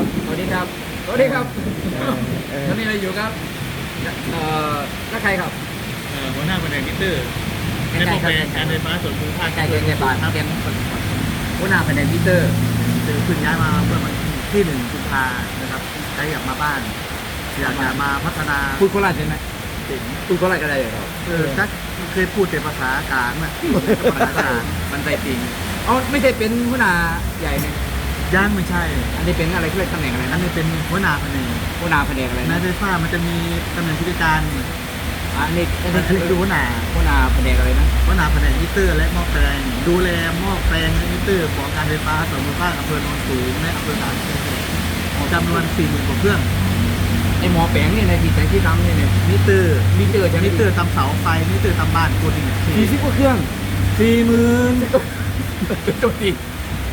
ครับสวัสดีครับ สวัสดีครับเออตอนนี้เราอยู่ครับ เอ่อนักใครครับ เอ่อหัวหน้าแผนกมิเตอร์ใกล้ในๆป้องครับกันการไฟฟ้าส่วนภูมิภาคใกล้ๆใกล้ๆบ้านครับเป็นหัวหน้าแผนกมิเตอร์คือเพิ่งย้ายมาเมื่อวันที่หนึ่งกุมภานะครับใช้อยากมาบ้าน อยากจะมาพัฒนาพูดโคราชใช่ไหมสิ่งพูดโคราชก็ได้เหรอครับเออจักเคยพูดแต่ภาษากลางนะภาษากลางมันใจปิงอ๋อไม่ใช่เป็นหัวหน้าใหญ่เนี่ย ย่างไม่ใช่ อันนี้เป็นอะไรเขาเรียกตำแหน่งอะไรอันะนนี้เป็นหัวหน้าแผนกหัวหน้าแผนกอะไรในนะไฟฟ้ามันจะมีตำแหน่งผู้จัดการอันนี้อันอันี้นคือนี้คือหัวหน้าหัวหน้าแผนกอะไรนะหัวหน้าแผนกมิเตอร์ และหม้อแปลง ดูแลหม้อแปลงและมิเตอร์ของการไฟฟ้าส่วนภูมิภาคอำเภอโนนสูงและอำเภอหนามจำนวน4 0,000กว่าเครื่อง ไอหมอแปลงเนี่ยในที่แต่ที่ทำเนี่ยเนี่ยมิเตอร์มิเตอร์ใช่ไหมมิเตอร์ตามเสาไฟมิเตอร์ตามบ้านกูนี่สี่สิบกว่าเครื่องสี่หมื่นตัวตี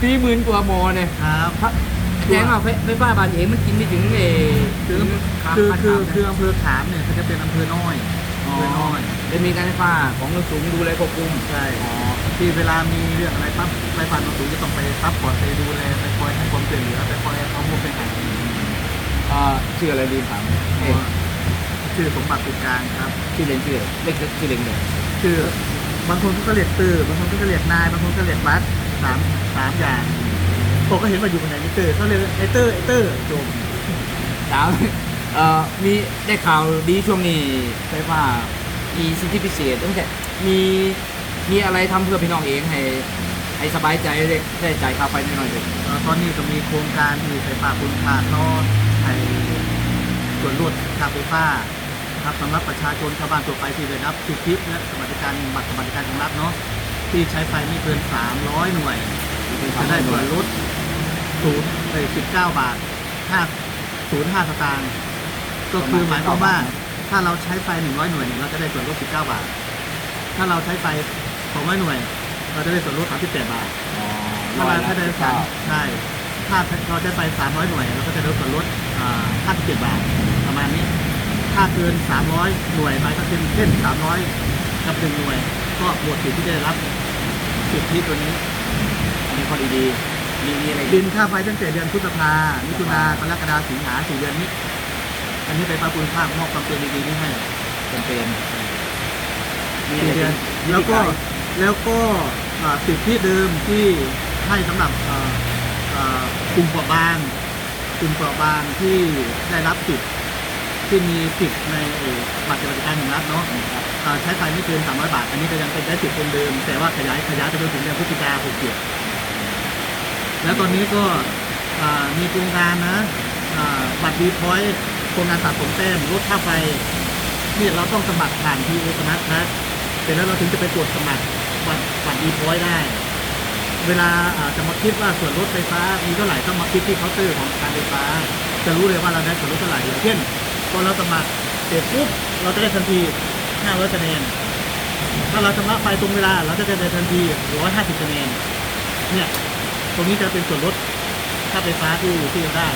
สี่หมื่นกว่าหมอเนี่ยครับแจ้งว่าไฟไฟฟ้าบานเองมันกินไม่ถึงเอคือขาคือพันคือขาคืออำเภอขามเนี่ยเขาจะเป็นอำเภอน้อยอ๋ออำเภอน้อยจะมีการไฟฟ้าของระสูงดูแลควบคุมใช่อ๋อที่เวลามีเรื่องอะไรปั๊บไฟฟ้าสูงจะต้องไปซับพอร์ตไปดูแลไปคอยให้ความช่วยเหลือไปคอยเอางบไปให้เอ่อชื่ออะไรดีถามเอ๊ะชื่อสมบัติตุกลางครับชื่อเล่นชื่อเล็กชื่อเล่นเลยชื่อบางคนก็เรียกตื้อบางคนก็เรียกนายบางคนก็เรียกบัส สามสามอย่างผมก็เห็นว่าอยู่คนไหนนี่เตอร์เขาเรียกไอเตอร์ไอเตอร์จบถามเอ่อมีได้ข่าวดีช่วงนี้ไฟฟ้ามีสิทธิพิเศษต้องแต่มีมีอะไรทำเพื่อพี่น้องเองให้ให้สบายใจได้ได้จ่ายค่าไฟน้อยๆเลยเอ่อตอนนี้ก็มีโครงการที่ไฟฟ้าคุณภาพนอให้ส่วนลดค่าไฟฟ้านะครับสำหรับประชาชนชาวบ้านทั่วไปที่ได้รับสิทธิและสวัสดิการบัตรสวัสดิการของรัฐเนาะ ที่ใช้ไฟไม่เกิน 300 หน่วย จะได้ส่วนลดศูนย์เอ้ยสิบเก้าบาทห้าศูนย์ห้าสตางค์ก็คือหมายความว่าถ้าเราใช้ไฟหนึ่งร้อยหน่วยเนี่ยเราจะได้ส่วนลดสิบเก้าบาท ถ้าเราใช้ไฟสองร้อยหน่วย เราจะได้ส่วนลดสามสิบแปดบาทถ้าเราถ้าได้สามใช่ถ้าเราใช้ไฟสามร้อยหน่วยเราก็จะได้ส่วนลดห้าสิบเจ็ดบาทประมาณนี้ ถ้าเกินสามร้อยหน่วยไปก็เป็นเช่นสามร้อยกับหนึ่งหน่วย ก็หมดสิทธิ์ที่จะได้รับสิทธิตัวนี้อันนี้ข้อดีๆมีมีอะไรอีกบินค่าไฟตั้งแต่เดือนพฤษภามิถุนากรกฎาสิงหาสี่เดือนนี้ อันนี้เป็นประคุณภาพมอบความเตือนดีๆนี้ให้เป็นเป็นมีอะสี่ไรเดือนอีแล้วก็วิธีารแล้วก็อ่าสิทธิเดิมที่ให้สำหรับอ่าอ่ากลุ่มเปราะบางกลุ่มเปราะบางที่ได้รับสิทธิ์ที่มีสิทธิ์ในเอ่อบัตรสวัสดิการแห่งรัฐเนาะอ่า ใช้ไฟไม่เกิน 300 บาท อันนี้ก็ยังเป็นได้สิทธิ์คงเดิม แต่ว่าขยายขยายไปจนถึงเดือนพฤศจิกาหกเจ็ดแล้วตอนนี้ก็มีโครงการนะบัตรดีพอยต์โครงการสะสมแต้มลดค่าไฟนี่เราต้องสมัครผ่านทีโอสมัครนะเสร็จแล้วเราถึงจะไปกดสมัครบัตรบัตรดีพอยต์ได้ เวลาอ่าจะมาคิดว่าส่วนลดไฟฟ้ามีเท่าไหร่ต้องมาคิดที่เคาน์เตอร์ของการไฟฟ้า จะรู้เลยว่าเราได้ส่วนลดเท่าไหร่อย่างเช่นพอเราสมัครเสร็จปุ๊บเราจะได้ทันที 500คะแนน ถ้าเราชำระไฟตรงเวลา เราจะได้ทันที150คะแนน เนี่ย ตรงนี้จะเป็นส่วนลดค่าไฟฟ้าที่ที่จะได้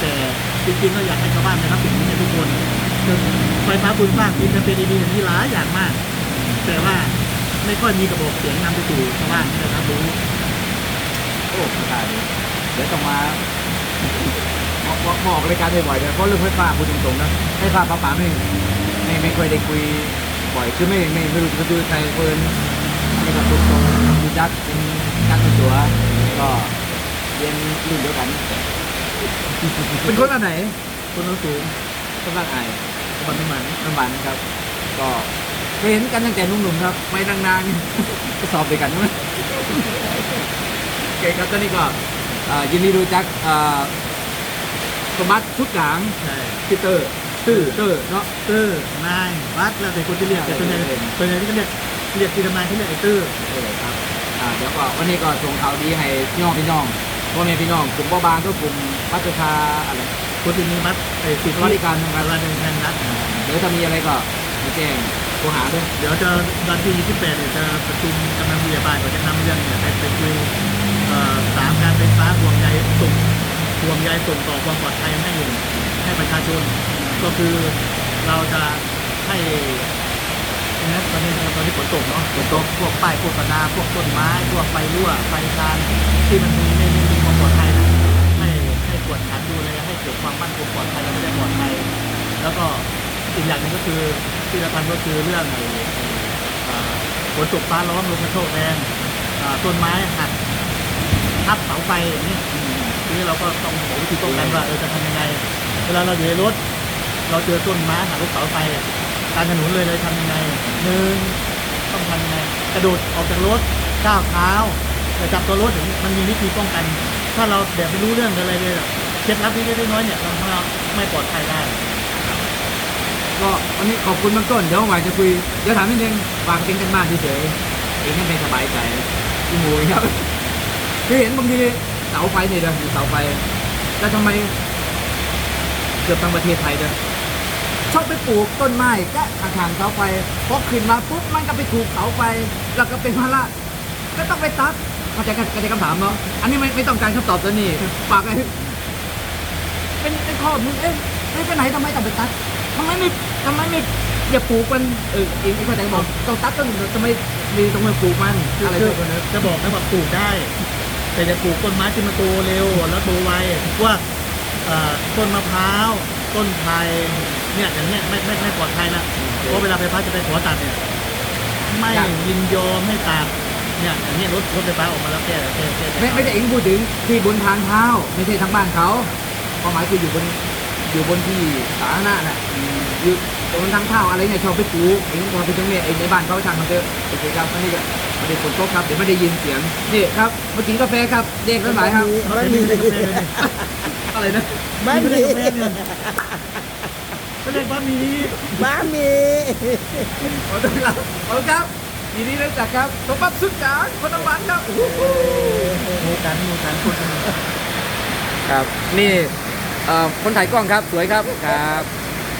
แต่จริงๆก็อยากให้ชาวบ้านได้รับสิทธิในทุกคนไฟฟ้าคุณภาพจริงจะเป็นดีๆอย่างนี้หลายอย่างมาก แต่ว่าไม่ค่อยมีกระบอกเสียงนำไปสู่ชาวบ้านให้ได้รับรู้โอ้ประกาศดีเดี๋ยวต้องมาบอกบอกรายการบ่อยๆเลยเพราะเรื่องไฟฟ้าพูดตรงๆนะไฟฟ้าป้าป๋าไม่ ไม่ไม่เคยได้คุยบ่อยคือไม่ไม่ไม่รู้จะดูใครเพิ่นนี่ก็ตรงๆดูจักเป็นจักตัวก็เรียนรุ่นเดียวกัน เป็นคนอันไหน คนสูงคนบ้านไอายบันทึกมันน้ำหวานครับ ก็เคยเห็นกันตั้งแต่หนุ่มๆครับ ไม่นานๆก็สอบด้วยกันใช่ไหมโอเคครับตอนนี้ก็ยินดีรู้จักสมัติชุดกลางพีเตอร์ ตื้อเตอร์เนาะเตอร์นายวัดแล้วแต่คนที่เรียกแต่ส่วนใหญ่ส่วนใหญ่ที่เขาเรียกเรียกทีทำนายเขาเรียกไอ้เตอร์เออครับอ่าเดี๋ยวก็วันนี้ก็ส่งข่าวดีให้พี่น้องพี่น้องพ่อแม่พี่น้องกลุ่มเบาบางก็กลุ่มพัฒนาอะไรคนที่มีบัตรไอ้สิทสธิวัสดิการทางกาการรเดินทางรัฐเดี๋ยวถ้ามีอะไรก็มาแจ้งโทรหาด้วยเดี๋ยวจะวันที่ 28เนี่ยจะประชุมกำนันผู้ใหญ่บ้านก็จะนำเรื่องเนี่ยไปไปคุยเอ่อสามการไฟฟ้าห่วงใยส่งห่วงใยส่งต่อความปลอดภัยให้ให้ประชาชน ก็คือเราจะให้นะตอนนี้ตอนนี้ฝนตกเนาะฝนตกพวกป้ายโฆษณาพวกต้นไม้พวกไฟรั่วไฟทานที่มันมีไม่ไม่มีความปลอดภัยนะให้ให้กวดขันดูแล้วก็อีกอย่างหนึ่งก็คือที่สำคัญก็คือเรื่องไอ้อ่าฝนตกฟ้าร้องลมกระโชกแรงอ่าต้นไม้หักทับเสาไฟอย่างนี้ทีนี้เราก็ต้องบอกวิธีป้องกันว่าเออจะทำยังไง เวลาเราอยู่ในรถ เราเจอต้นไม้หักรถเสาไฟกลารถนนเลยเลยทำยังไงหนึ่งต้องทำยังไงกระโดดออกจากรถก้าวเท้าแต่จับตัวรถอย่างมันมีวิธีป้องกัน ถ้าเราแบบไม่รู้เรื่องอะไรเลยเคล็ดลับเล็กน้อยเนี่ยเราทำให้เราไม่ปลอดภัยได้ก็วันนี้ขอบคุณเบื้องต้นเดี๋ยวหวายจะคุยเดี๋ยวถามนิดนึงฝากเป็นกันบ้านเฉยๆเองให้ไม่สบายใจพี่หมูครับคือเห็นบางทีเสาไฟเนี่ยเด้ออยู่เสาไฟแล้วทำไมเกือบทั้งประเทศไทยเด้อ ชอบไปปลูกต้นไม้แกะข้างเสาไฟพอขึ้นมาปุ๊บมันก็ไปถูกเสาไฟแล้วก็เป็นภาระก็ต้องไปตัดเข้าใจกันเข้าใจคำถามเนาะอันนี้ไม่ไม่ต้องการคำตอบตัวนี้ฝากไอ้เป็นเป็นข้อมูลเอ๊ะไม่ไปไหนทำไมต้องไปตัดทำไมไม่ทำไมไม่อย่าปลูกมันเออองเข้าใจบอกต้องตัดต้นทำไมมีตรงมาปลูกมันอะไรคือแบบนั้จะบอกนะว่าปลูกได้ แต่จะปลูกต้นไม้ที่มันโตเร็วแล้วโตไวว่าต้นมะพร้าว ต้นไทรเนี่ยอย่างเงี้ยไม่ไม่ไม่ปลอดภัยนะเพราะเวลาไฟฟ้าจะไปขอตัดเนี่ยไม่ยินยอมให้ตัดเนี่ยอย่างเงี้ยรถรถไฟฟ้าออกมาแล้วแก้แก้แก้ไม่ไม่ใช่เองพูดถึงที่บนทางเท้าไม่ใช่ทางบ้านเขาความหมายคืออยู่บนอยู่บนที่สาธารณะน่ะอยู่บนทางเท้าอะไรเงี้ยชอบไปปลูกเองพอไปตรงเนี้ยเองในบ้านเขาทางเขาเจอโอเคครับอันนี้ก็ไม่ได้ฝนตกครับเดี๋ยวไม่ได้ยินเสียงนี่ครับมากินกาแฟครับเด็กทั้งหลายครับ ไม่มีกาแฟเลยนี่อะไรนะไม่มีกาแฟเนี่ยไม่ได้บ้ามีบ้ามีขอต้อนรับขอบคุณครับยินดีรู้จักครับสมบัติสุดจ๋าคนน้ำหวานครับโมกันโมกันคนครับนี่เอ่อคนถ่ายกล้องครับสวยครับครับ